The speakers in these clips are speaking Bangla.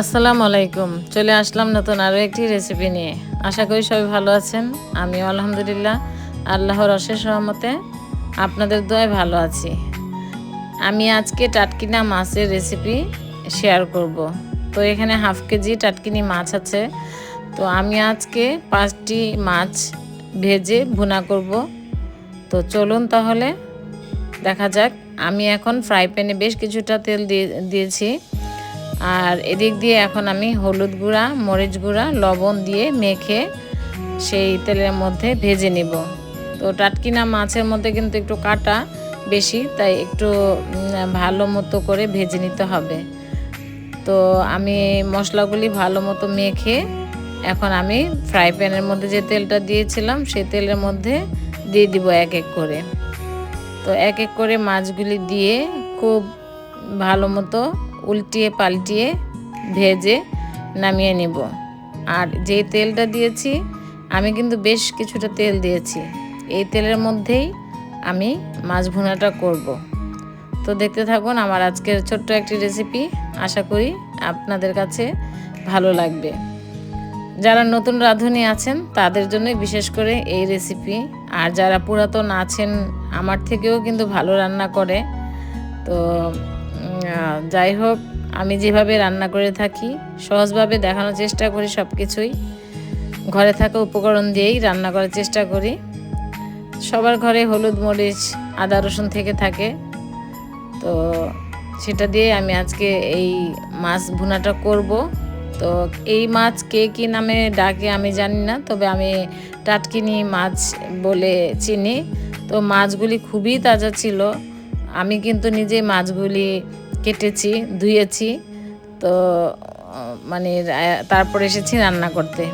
আসসালামু আলাইকুম। চলে আসলাম নতুন আরও একটি রেসিপি নিয়ে। আশা করি সবাই ভালো আছেন। আমিও আলহামদুলিল্লাহ, আল্লাহর অশেষ রহমতে আপনাদের দোয়ায় ভালো আছি। আমি আজকে টাটকিনা মাছের রেসিপি শেয়ার করব। তো এখানে হাফ কেজি টাটকিনি মাছ আছে। তো আমি আজকে পাঁচটি মাছ ভেজে ভুনা করব। তো চলুন তাহলে দেখা যাক। আমি এখন ফ্রাই প্যানে বেশ কিছুটা তেল দিয়ে, দিয়েছি। আর এদিক দিয়ে এখন আমি হলুদ গুঁড়া, মরিচ গুঁড়া, লবণ দিয়ে মেখে সেই তেলের মধ্যে ভেজে নিব। তো টাটকিনা মাছের মধ্যে কিন্তু একটু কাটা বেশি, তাই একটু ভালো মতো করে ভেজে নিতে হবে। তো আমি মশলাগুলি ভালো মতো মেখে এখন আমি ফ্রাই প্যানের মধ্যে যে তেলটা দিয়েছিলাম, সেই তেলের মধ্যে দিয়ে দিব এক এক করে। তো এক এক করে মাছগুলি দিয়ে খুব ভালো মতো উল্টিয়ে পাল্টিয়ে ভেজে নামিয়ে নিব। আর যে তেলটা দিয়েছি, আমি কিন্তু বেশ কিছুটা তেল দিয়েছি। এই তেলের মধ্যেই আমি মাছ ভুনাটা করব। তো দেখতে থাকুন, আমার আজকের ছোট্ট একটি রেসিপি আশা করি আপনাদের কাছে ভালো লাগবে। যারা নতুন রাঁধুনি আছেন, তাদের জন্য বিশেষ করে এই রেসিপি আর যারা পুরাতন আছেন, আমার থেকেও কিন্তু ভালো রান্না করে। তো যাই হোক, আমি যেভাবে রান্না করে থাকি, সহজভাবে দেখানোর চেষ্টা করি সব কিছুই ঘরে থাকা উপকরণ দিয়েই রান্না করার চেষ্টা করি। সবার ঘরে হলুদ মরিচ, আদা রসুন থেকে থাকে। তো সেটা দিয়ে আমি আজকে এই মাছ ভুনাটা করব। তো এই মাছ কে কী নামে ডাকে আমি জানি না, তবে আমি টাটকিনি মাছ বলে চিনি। তো মাছগুলি খুবই তাজা ছিল। আমি কিন্তু নিজে মাছগুলি কেটেছি, ধুয়েছি। তো মানে তারপরে এসেছি রান্না করতে।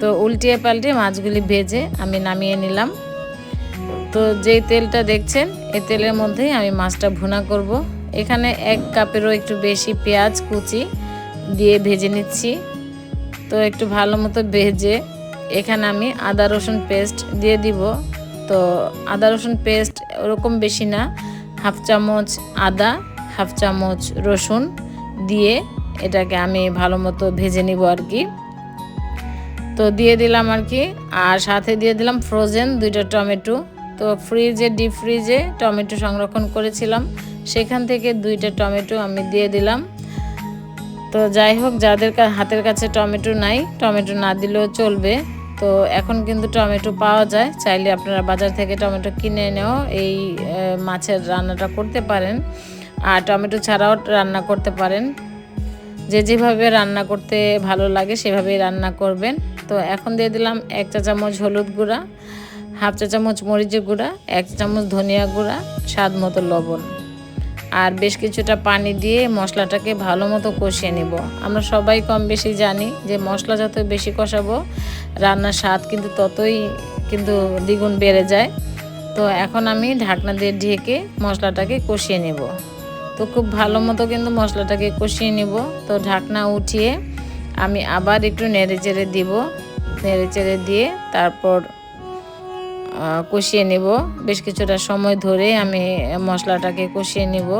তো উল্টিয়ে পাল্টিয়ে মাছগুলি ভেজে আমি নামিয়ে নিলাম। তো যেই তেলটা দেখছেন এই তেলের মধ্যেই আমি মাছটা ভুনা করব। এখানে এক কাপেরও একটু বেশি পেঁয়াজ কুচি দিয়ে ভেজে নিচ্ছি। তো একটু ভালো মতো ভেজে এখানে আমি আদা, রসুন পেস্ট দিয়ে দিব। তো আদা, রসুন পেস্ট ওরকম বেশি না, হাফ চামচ আদা হাফ চামচ রসুন দিয়ে এটাকে আমি ভালো মতো ভেজে নিব আর কি। তো দিয়ে দিলাম আর কি। আর সাথে দিয়ে দিলাম ফ্রোজেন দুইটা টমেটো। তো ফ্রিজে ডিপ ফ্রিজে টমেটো সংরক্ষণ করেছিলাম। সেখান থেকে দুইটা টমেটো আমি দিয়ে দিলাম। তো যাই হোক, যাদের হাতের কাছে টমেটো নাই, টমেটো না দিলেও চলবে। তো এখন কিন্তু টমেটো পাওয়া যায়। চাইলে আপনারা বাজার থেকে টমেটো কিনে এনেও এই মাছের রান্নাটা করতে পারেন। আর টমেটো ছাড়াও রান্না করতে পারেন। যে যেভাবে রান্না করতে ভালো লাগে সেভাবেই রান্না করবেন। তো এখন দিয়ে দিলাম এক চা চামচ হলুদ গুঁড়া, হাফ চা চামচ মরিচের গুঁড়া, এক চা চামচ ধনিয়া গুঁড়া, স্বাদ মতো লবণ। আর বেশ কিছুটা পানি দিয়ে মশলাটাকে ভালো মতো কষিয়ে নেব। আমরা সবাই কম বেশি জানি যে মশলা যত বেশি কষাবো, রান্নার স্বাদ কিন্তু ততই কিন্তু দ্বিগুণ বেড়ে যায়। তো এখন আমি ঢাকনা দিয়ে ঢেকে মশলাটাকে কষিয়ে নেব। তো খুব ভালো মতো কিন্তু মশলাটাকে কষিয়ে নিব। তো ঢাকনা উঠিয়ে আমি আবার একটু নেড়ে চেড়ে দিব। নেড়ে চেড়ে দিয়ে তারপর কষিয়ে নেব। বেশ কিছুটা সময় ধরে আমি মশলাটাকে কষিয়ে নেব।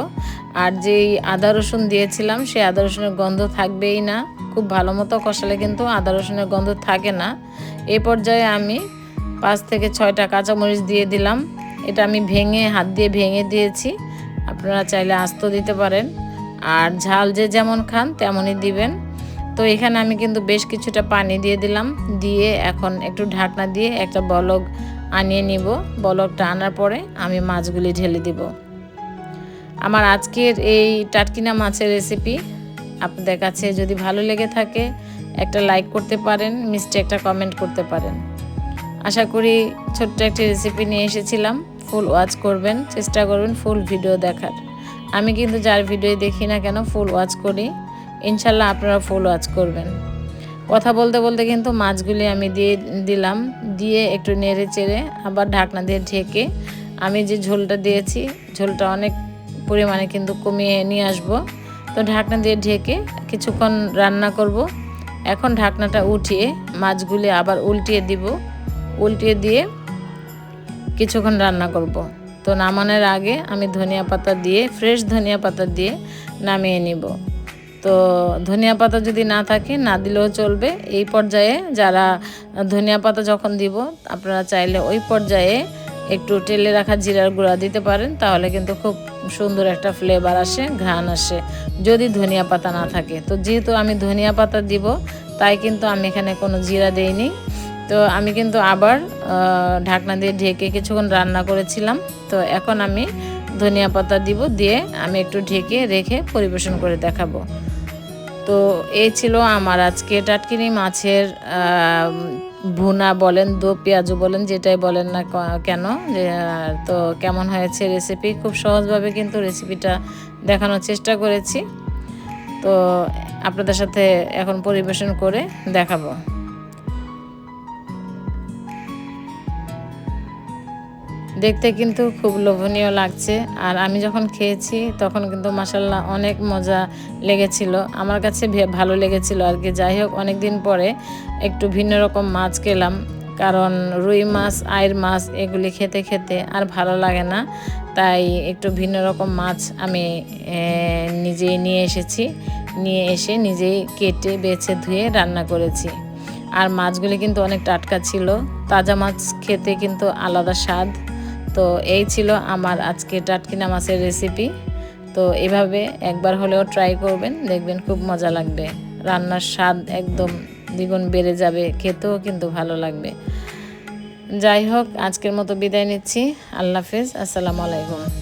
আর যেই আদা রসুন দিয়েছিলাম, সেই আদা রসুনের গন্ধ থাকবেই না। খুব ভালো মতো কষালে কিন্তু আদা রসুনের গন্ধ থাকে না। এ পর্যায়ে আমি পাঁচ থেকে ছয়টা কাঁচামরিচ দিয়ে দিলাম। এটা আমি ভেঙে, হাত দিয়ে ভেঙে দিয়েছি। আপনারা চাইলে আস্ত দিতে পারেন। আর ঝাল যে যেমন খান, তেমনই দিবেন। তো এখানে আমি কিন্তু বেশ কিছুটা পানি দিয়ে দিলাম। দিয়ে এখন একটু ঢাকনা দিয়ে একটা বলক আনিয়ে নিব। বলকটা আনার পরে আমি মাছগুলি ঢেলে দিব। আমার আজকের এই টাটকিনা মাছের রেসিপি আপনাদের কাছে যদি ভালো লেগে থাকে, একটা লাইক করতে পারেন, মিষ্টি একটা কমেন্ট করতে পারেন। আশা করি ছোট্ট একটি রেসিপি নিয়ে এসেছিলাম। ফুল ওয়াচ করবেন, চেষ্টা করবেন ফুল ভিডিও দেখার। আমি কিন্তু যার ভিডিও দেখি না কেন ফুল ওয়াচ করি। ইনশাল্লাহ আপনারা ফুল ওয়াচ করবেন। কথা বলতে বলতে কিন্তু মাছগুলি আমি দিয়ে দিলাম, দিয়ে একটু নেড়ে চেড়ে আবার ঢাকনা দিয়ে ঢেকে আমি যে ঝোলটা দিয়েছি, ঝোলটা অনেক পরিমাণে কিন্তু কমিয়ে নিয়ে আসব। তো ঢাকনা দিয়ে ঢেকে কিছুক্ষণ রান্না করব। এখন ঢাকনাটা উঠিয়ে মাছগুলি আবার উল্টিয়ে দিব। উল্টিয়ে দিয়ে কিছুক্ষণ রান্না করব। তো নামানোর আগে আমি ধনিয়া পাতা দিয়ে ফ্রেশ ধনিয়া পাতা দিয়ে নামিয়ে নিব। তো ধনিয়া পাতা যদি না থাকে, না দিলেও চলবে। এই পর্যায়ে যারা ধনিয়া পাতা যখন দিব, আপনারা চাইলে ওই পর্যায়ে একটু টেলে রাখা জিরার গুঁড়া দিতে পারেন। তাহলে কিন্তু খুব সুন্দর একটা ফ্লেভার আসে, ঘ্রাণ আসে, যদি ধনিয়া পাতা না থাকে। তো যেহেতু আমি ধনিয়া পাতা দিব, তাই কিন্তু আমি এখানে কোনো জিরা দেইনি। তো আমি কিন্তু আবার ঢাকনা দিয়ে ঢেকে কিছুক্ষণ রান্না করেছিলাম। তো এখন আমি ধনিয়া পাতা দিব দিয়ে আমি একটু ঢেকে রেখে পরিবেশন করে দেখাবো। তো এই ছিল আমার আজকে টাটকিনি মাছের ভুনা বলেন, দো পেঁয়াজু বলেন, যেটাই বলেন না কেন তো কেমন হয়েছে রেসিপি খুব সহজভাবে কিন্তু রেসিপিটা দেখানোর চেষ্টা করেছি। তো আপনাদের সাথে এখন পরিবেশন করে দেখাবো। দেখতে কিন্তু খুব লোভনীয় লাগছে। আর আমি যখন খেয়েছি, তখন কিন্তু মাসাল্লাহ অনেক মজা লেগেছিল। আমার কাছে ভালো লেগেছিল আর কি। যাই হোক অনেক দিন পরে একটু ভিন্ন রকম মাছ খেলাম। কারণ রুই মাছ আয়ের মাছ এগুলি খেতে খেতে আর ভালো লাগে না। তাই একটু ভিন্ন রকম মাছ আমি নিজেই নিয়ে এসেছি। নিয়ে এসে নিজেই কেটে, বেছে, ধুয়ে রান্না করেছি। আর মাছগুলি কিন্তু অনেক টাটকা ছিল। তাজা মাছ খেতে কিন্তু আলাদা স্বাদ। তো এই ছিল আমার আজকে টাটকিনা মাছের রেসিপি তো এভাবে একবার হলেও ট্রাই করবেন, দেখবেন খুব মজা লাগবে। রান্নার স্বাদ একদম দ্বিগুণ বেড়ে যাবে, খেতেও কিন্তু ভালো লাগবে। যাই হোক, আজকের মতো বিদায় নিচ্ছি। আল্লাহ হাফেজ, আসসালামু আলাইকুম।